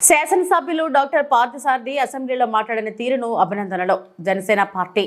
శాసనసభ్యులు డాక్టర్ పార్థసారథి అసెంబ్లీలో మాట్లాడిన తీరును అభినందనలు. జనసేన పార్టీ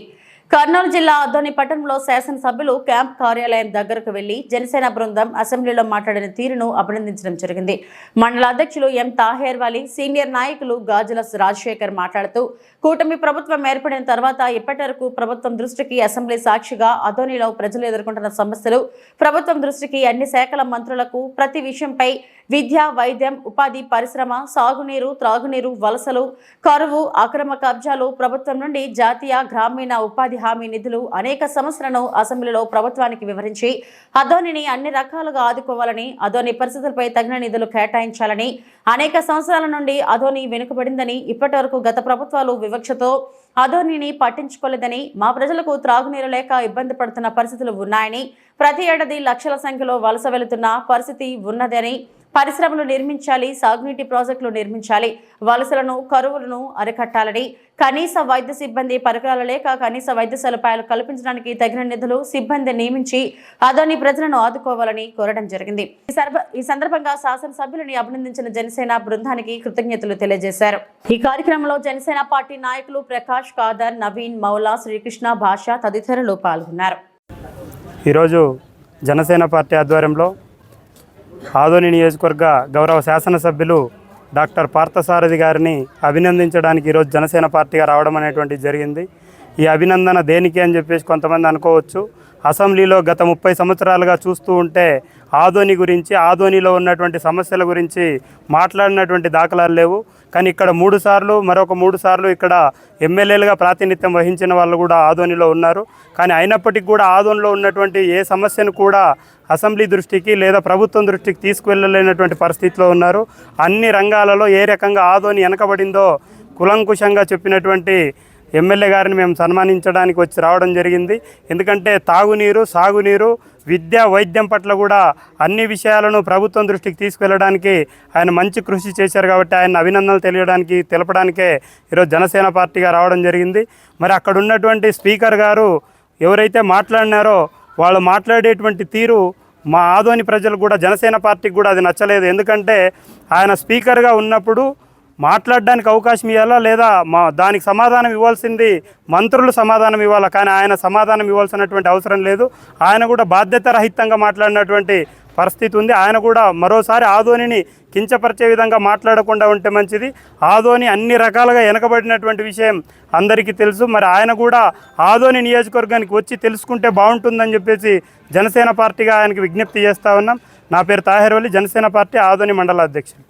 కర్నూలు జిల్లా అద్దోని పట్టణంలో శాసనసభ్యులు క్యాంప్ కార్యాలయం దగ్గరకు వెళ్ళి జనసేన బృందం అసెంబ్లీలో మాట్లాడిన తీరును అభినందించడం జరిగింది. మండల అధ్యక్షులు ఎం తాహేర్ వాలి సీనియర్ నాయకులు గాజుల రాజశేఖర్ మాట్లాడుతూ కూటమి ప్రభుత్వం ఏర్పడిన తర్వాత ఇప్పటి వరకు ప్రభుత్వం దృష్టికి అసెంబ్లీ సాక్షిగా అదోనిలో ప్రజలు ఎదుర్కొంటున్న సమస్యలు ప్రభుత్వం దృష్టికి అన్ని శాఖల మంత్రులకు ప్రతి విషయంపై విద్య వైద్యం ఉపాధి పరిశ్రమ సాగునీరు త్రాగునీరు వలసలు కరువు అక్రమ కబ్జాలు ప్రభుత్వం నుండి జాతీయ గ్రామీణ ఉపాధి హామీ నిధులు అనేక సమస్యలను అసెంబ్లీలో ప్రభుత్వానికి వివరించి అదోనిని అన్ని రకాలుగా ఆదుకోవాలని అదోని పరిస్థితులపై తగిన నిధులు కేటాయించాలని అనేక సంవత్సరాల నుండి అదోని వెనుకబడిందని ఇప్పటి వరకు గత ప్రభుత్వాలు వివక్షతో అదోనిని పట్టించుకోలేదని మా ప్రజలకు త్రాగునీరు లేక ఇబ్బంది పడుతున్న పరిస్థితులు ఉన్నాయని ప్రతి ఏడాది లక్షల సంఖ్యలో వలస వెళుతున్న పరిస్థితి ఉన్నదని పరిశ్రమలు నిర్మించాలి సాగునీటి ప్రాజెక్టులు నిర్మించాలి వలసలను కరువులను అరికట్టాలని కనీస వైద్య సిబ్బంది పరికరాలు లేక కనీస వైద్య సదుపాయాలు కల్పించడానికి తగిన నిధులు సిబ్బంది నియమించి అదోని ప్రజలను ఆదుకోవాలని కోరడం జరిగింది. ఈ ఈ సందర్భంగా శాసనసభ్యులని అభినందించిన జనసేన బృందానికి కృతజ్ఞతలు తెలియజేశారు. ఈ కార్యక్రమంలో జనసేన పార్టీ నాయకులు ప్రకాష్ కాదర్ నవీన్ మౌలా శ్రీకృష్ణ భాష తదితరులు పాల్గొన్నారు. ఈరోజు జనసేన పార్టీ ఆధ్వర్యంలో ఆదోని నియోజకవర్గ గౌరవ శాసనసభ్యులు డాక్టర్ పార్థసారథి గారిని అభినందించడానికి ఈరోజు జనసేన పార్టీగా రావడం అనేటువంటిది జరిగింది. ఈ అభినందన దేనికి అని చెప్పేసి కొంతమంది అనుకోవచ్చు. అసెంబ్లీలో గత ముప్పై సంవత్సరాలుగా చూస్తూ ఉంటే ఆధోని గురించి ఆధోనిలో ఉన్నటువంటి సమస్యల గురించి మాట్లాడినటువంటి దాఖలాలు లేవు. కానీ ఇక్కడ మూడు సార్లు మరొక మూడు సార్లు ఇక్కడ ఎమ్మెల్యేలుగా ప్రాతినిధ్యం వహించిన వాళ్ళు కూడా ఆధోనిలో ఉన్నారు. కానీ అయినప్పటికీ కూడా ఆదోనిలో ఉన్నటువంటి ఏ సమస్యను కూడా అసెంబ్లీ దృష్టికి లేదా ప్రభుత్వం దృష్టికి తీసుకువెళ్ళలేనటువంటి పరిస్థితిలో ఉన్నారు. అన్ని రంగాలలో ఏ రకంగా ఆదోని వెనకబడిందో కులంకుశంగా చెప్పినటువంటి ఎమ్మెల్యే గారిని మేము సన్మానించడానికి వచ్చి రావడం జరిగింది. ఎందుకంటే తాగునీరు సాగునీరు విద్య వైద్యం పట్ల కూడా అన్ని విషయాలను ప్రభుత్వం దృష్టికి తీసుకెళ్ళడానికి ఆయన మంచి కృషి చేశారు కాబట్టి ఆయన అభినందనలు తెలియడానికి తెలపడానికే ఈరోజు జనసేన పార్టీగా రావడం జరిగింది. మరి అక్కడ ఉన్నటువంటి స్పీకర్ గారు ఎవరైతే మాట్లాడినారో వాళ్ళు మాట్లాడేటువంటి తీరు మా ఆదోని ప్రజలు కూడా జనసేన పార్టీకి కూడా అది నచ్చలేదు. ఎందుకంటే ఆయన స్పీకర్గా ఉన్నప్పుడు మాట్లాడడానికి అవకాశం ఇవ్వాలా? లేదా మా దానికి సమాధానం ఇవ్వాల్సింది మంత్రులు సమాధానం ఇవ్వాలా? కానీ ఆయన సమాధానం ఇవ్వాల్సినటువంటి అవసరం లేదు. ఆయన కూడా బాధ్యత రహితంగా మాట్లాడినటువంటి పరిస్థితి ఉంది. ఆయన కూడా మరోసారి ఆధోనిని కించపరిచే విధంగా మాట్లాడకుండా ఉంటే మంచిది. ఆధోని అన్ని రకాలుగా వెనకబడినటువంటి విషయం అందరికీ తెలుసు. మరి ఆయన కూడా ఆధోని నియోజకవర్గానికి వచ్చి తెలుసుకుంటే బాగుంటుందని చెప్పేసి జనసేన పార్టీగా ఆయనకి విజ్ఞప్తి చేస్తా ఉన్నాం. నా పేరు తాహెర్వల్లి జనసేన పార్టీ ఆదోని మండల అధ్యక్షుడు